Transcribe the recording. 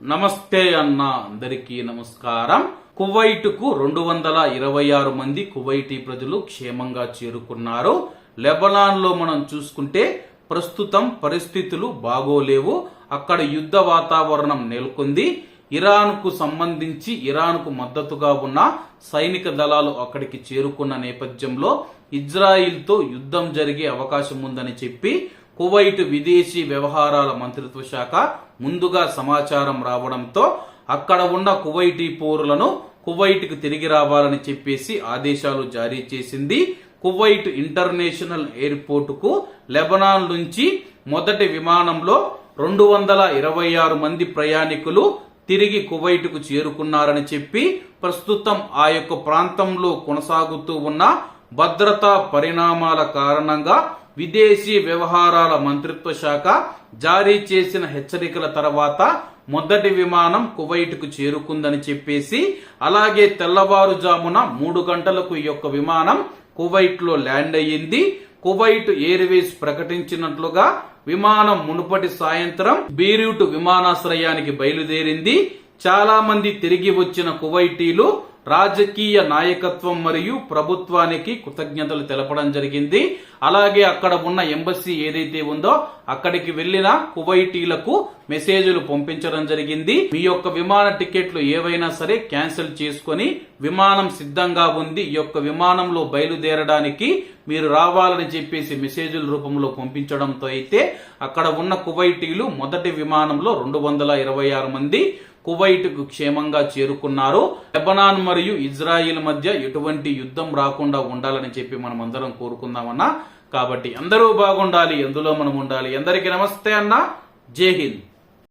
నమస్తే అన్న అందరికీ నమస్కారం. కువైట్కు రెండు వందల ఇరవై ఆరు మంది కువైటీ ప్రజలు క్షేమంగా చేరుకున్నారు. లెబనాన్లో మనం చూసుకుంటే ప్రస్తుతం పరిస్థితులు బాగోలేవు. అక్కడ యుద్ధ వాతావరణం నెలకొంది. ఇరాన్కు సంబంధించి ఇరాన్కు మద్దతుగా ఉన్న సైనిక దళాలు అక్కడికి చేరుకున్న నేపథ్యంలో ఇజ్రాయిల్తో యుద్ధం జరిగే అవకాశం ఉందని చెప్పి కువైట్ విదేశీ వ్యవహారాల మంత్రిత్వ శాఖ ముందుగా సమాచారం రావడంతో అక్కడ ఉన్న కువైటీ పౌరులను కువైట్కు తిరిగి రావాలని చెప్పేసి ఆదేశాలు జారీ చేసింది. కువైట్ ఇంటర్నేషనల్ ఎయిర్పోర్టుకు లెబనాన్ నుంచి మొదటి విమానంలో రెండు వందల ఇరవై ఆరు మంది ప్రయాణికులు తిరిగి కువైట్కు చేరుకున్నారని చెప్పి ప్రస్తుతం ఆ యొక్క ప్రాంతంలో కొనసాగుతూ ఉన్న భద్రతా పరిణామాల కారణంగా విదేశీ వ్యవహారాల మంత్రిత్వ శాఖ జారీ చేసిన హెచ్చరికల తర్వాత మొదటి విమానం కువైట్కు చేరుకుందని చెప్పేసి అలాగే తెల్లవారుజామున మూడు గంటలకు ఈ యొక్క విమానం కువైట్లో ల్యాండ్ అయ్యింది. కువైట్ ఎయిర్వేస్ ప్రకటించినట్లుగా విమానం మునుపటి సాయంత్రం బీరూట్ విమానాశ్రయానికి బయలుదేరింది. చాలామంది తిరిగి వచ్చిన కువైటీలు రాజకీయ నాయకత్వం మరియు ప్రభుత్వానికి కృతజ్ఞతలు తెలపడం జరిగింది. అలాగే అక్కడ ఉన్న ఎంబసీ ఏదైతే ఉందో అక్కడికి వెళ్ళిన కువైటీలకు మెసేజ్లు పంపించడం జరిగింది. మీ యొక్క విమాన టికెట్లు ఏవైనా సరే క్యాన్సిల్ చేసుకొని విమానం సిద్ధంగా ఉంది. ఈ యొక్క విమానంలో బయలుదేరడానికి మీరు రావాలని చెప్పేసి మెసేజ్ల రూపంలో పంపించడంతో అయితే అక్కడ ఉన్న కువైటీలు మొదటి విమానంలో రెండు వందల ఇరవై ఆరు మంది కువైట్కు క్షేమంగా చేరుకున్నారు. లెబనాన్ మరియు ఇజ్రాయిల్ మధ్య ఎటువంటి యుద్ధం రాకుండా ఉండాలని చెప్పి మనం అందరం కోరుకుందామన్నా. కాబట్టి అందరూ బాగుండాలి ఎందులో మనం ఉండాలి. అందరికీ నమస్తే అన్న. జై హింద్.